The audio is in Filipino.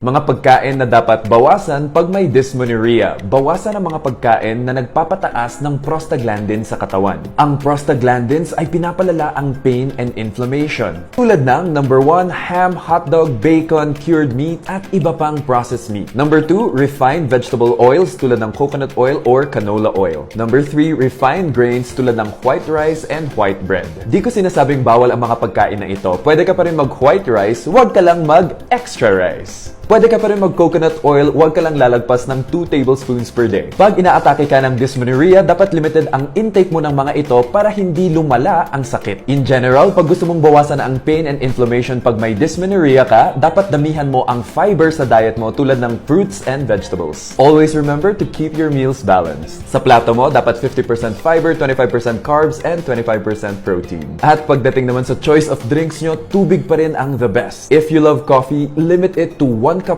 Mga pagkain na dapat bawasan pag may dysmenorrhea. Bawasan ang mga pagkain na nagpapataas ng prostaglandins sa katawan. Ang prostaglandins ay pinapalala ang pain and inflammation. Tulad ng number 1, ham, hotdog, bacon, cured meat, at iba pang processed meat. Number 2, refined vegetable oils tulad ng coconut oil or canola oil. Number 3, refined grains tulad ng white rice and white bread. Di ko sinasabing bawal ang mga pagkain na ito. Pwede ka pa rin mag-white rice, huwag ka lang mag-extra rice. Pwede ka pa rin mag-coconut oil, huwag ka lang lalagpas ng 2 tablespoons per day. Pag inaatake ka ng dysmenorrhea, dapat limited ang intake mo ng mga ito para hindi lumala ang sakit. In general, pag gusto mong bawasan ang pain and inflammation pag may dysmenorrhea ka, dapat damihan mo ang fiber sa diet mo tulad ng fruits and vegetables. Always remember to keep your meals balanced. Sa plato mo, dapat 50% fiber, 25% carbs, and 25% protein. At pagdating naman sa choice of drinks nyo, tubig pa rin ang the best. If you love coffee, limit it to 1